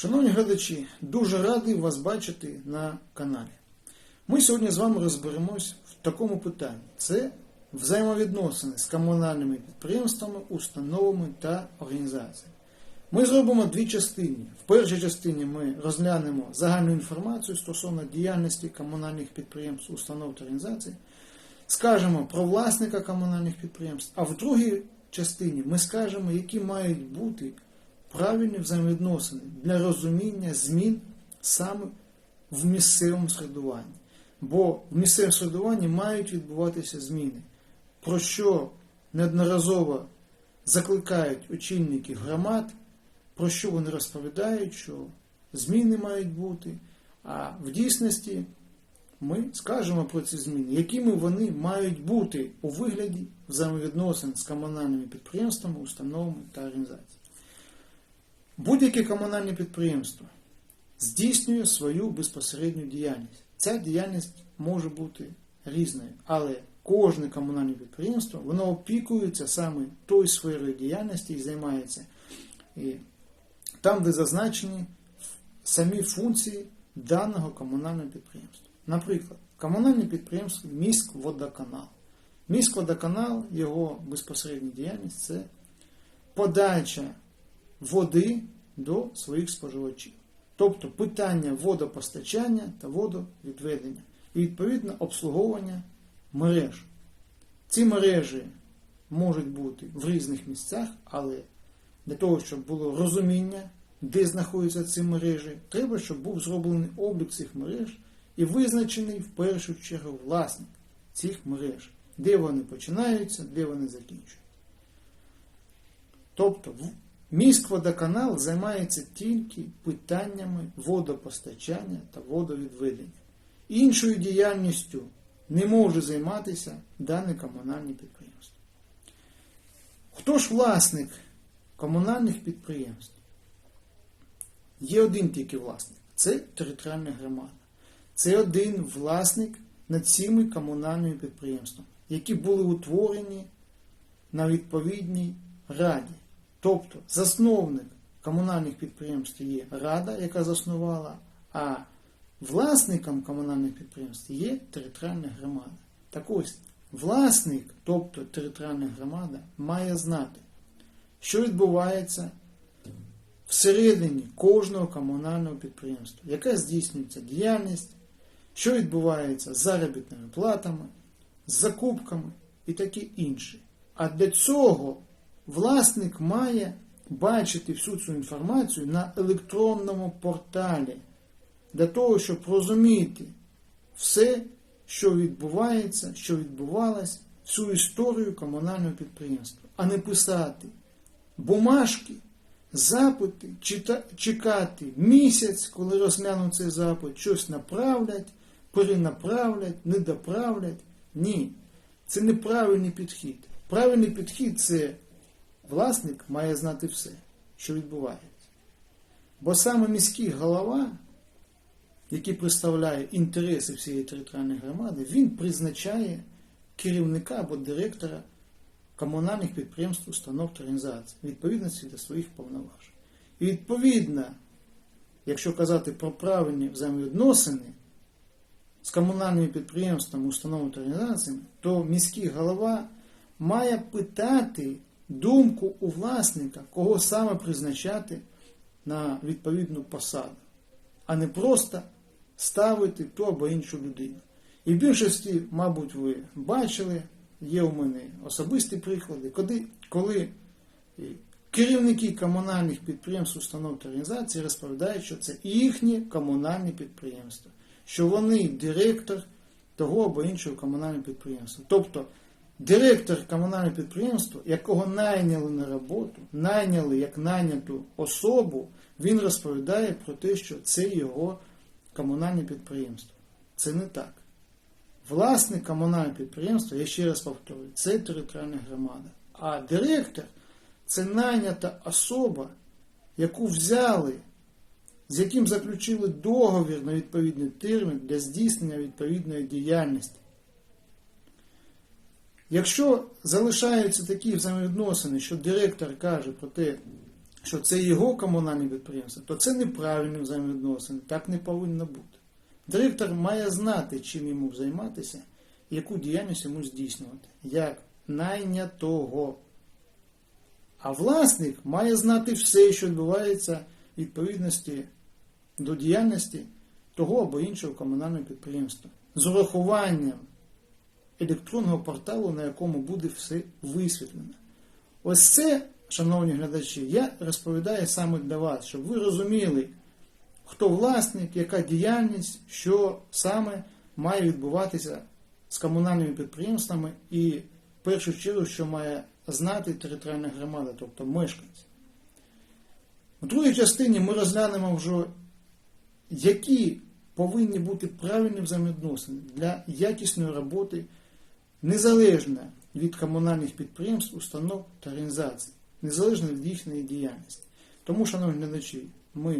Шановні глядачі, дуже радий вас бачити на каналі. Ми сьогодні з вами розберемось в такому питанні: це взаємовідносини з комунальними підприємствами, установами та організаціями. Ми зробимо дві частини. В першій частині ми розглянемо загальну інформацію стосовно діяльності комунальних підприємств, установ та організацій, скажемо про власника комунальних підприємств, а в другій частині ми скажемо, які мають бути правильні взаємовідносини для розуміння змін саме в місцевому середуванні. Бо в місцевому середуванні мають відбуватися зміни, про що неодноразово закликають очільники громад, про що вони розповідають, що зміни мають бути. А в дійсності ми скажемо про ці зміни, якими вони мають бути у вигляді взаємовідносин з комунальними підприємствами, установами та організаціями. Будь-яке комунальне підприємство здійснює свою безпосередню діяльність. Ця діяльність може бути різною, але кожне комунальне підприємство воно опікується саме тою сферою діяльності і займається і там, де зазначені самі функції даного комунального підприємства. Наприклад, комунальне підприємство міськводоканал. Міськводоканал, його безпосередня діяльність це подача води до своїх споживачів. Тобто питання водопостачання та водовідведення. І відповідно обслуговування мереж. Ці мережі можуть бути в різних місцях, але для того, щоб було розуміння, де знаходяться ці мережі, треба, щоб був зроблений облік цих мереж і визначений в першу чергу власник цих мереж, де вони починаються, де вони закінчуються. Тобто, міськводоканал займається тільки питаннями водопостачання та водовідведення. Іншою діяльністю не може займатися дане комунальне підприємство. Хто ж власник комунальних підприємств? Є один тільки власник це територіальна громада. Це один власник над цими комунальними підприємствами, які були утворені на відповідній раді. Тобто засновник комунальних підприємств є рада, яка заснувала, а власником комунальних підприємств є територіальна громада. Так ось, власник, тобто територіальна громада, має знати, що відбувається всередині кожного комунального підприємства, яка здійснюється діяльність, що відбувається з заробітними платами, з закупками і таке інше. А для цього власник має бачити всю цю інформацію на електронному порталі, для того, щоб розуміти все, що відбувається, що відбувалось, всю історію комунального підприємства, а не писати бумажки, запити, чекати місяць, коли розглянуть цей запит, щось направлять, перенаправлять, не доправлять. Ні, це неправильний підхід. Правильний підхід це власник має знати все, що відбувається. Бо саме міський голова, який представляє інтереси всієї територіальної громади, він призначає керівника або директора комунальних підприємств, установ та організацій, відповідності до своїх повноважень. І відповідно, якщо казати про правильні взаємовідносини з комунальними підприємствами, установами та організаціями, то міський голова має питати думку у власника, кого саме призначати на відповідну посаду, а не просто ставити ту або іншу людину. І в більшості, мабуть, ви бачили, є у мене особисті приклади, коли, коли керівники комунальних підприємств, установ та організацій розповідають, що це їхні комунальні підприємства, що вони директор того або іншого комунального підприємства. Тобто директор комунального підприємства, якого найняли на роботу, найняли як найняту особу, він розповідає про те, що це його комунальне підприємство. Це не так. Власник комунального підприємства, я ще раз повторюю, це територіальна громада. А директор це найнята особа, яку взяли, з яким заключили договір на відповідний термін для здійснення відповідної діяльності. Якщо залишаються такі взаємовідносини, що директор каже про те, що це його комунальне підприємство, то це неправильні взаємовідносини, так не повинно бути. Директор має знати, чим йому займатися, яку діяльність йому здійснювати, як найнятого. А власник має знати все, що відбувається в відповідності до діяльності того або іншого комунального підприємства з урахуванням електронного порталу, на якому буде все висвітлено. Ось це, шановні глядачі, я розповідаю саме для вас, щоб ви розуміли, хто власник, яка діяльність, що саме має відбуватися з комунальними підприємствами і в першу чергу, що має знати територіальна громада, тобто мешканці. У другій частині ми розглянемо вже, які повинні бути правильні взаємовідносини для якісної роботи, незалежно від комунальних підприємств, установ та організацій, незалежно від їхньої діяльності. Тому, шановні глядачі, ми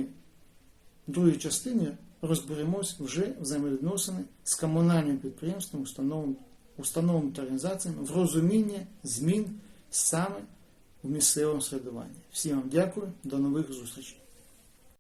в другій частині розберемось вже взаємовідносини з комунальним підприємством, установами, установами та організаціями в розумінні змін саме в місцевому середуванні. Всім вам дякую, до нових зустрічей.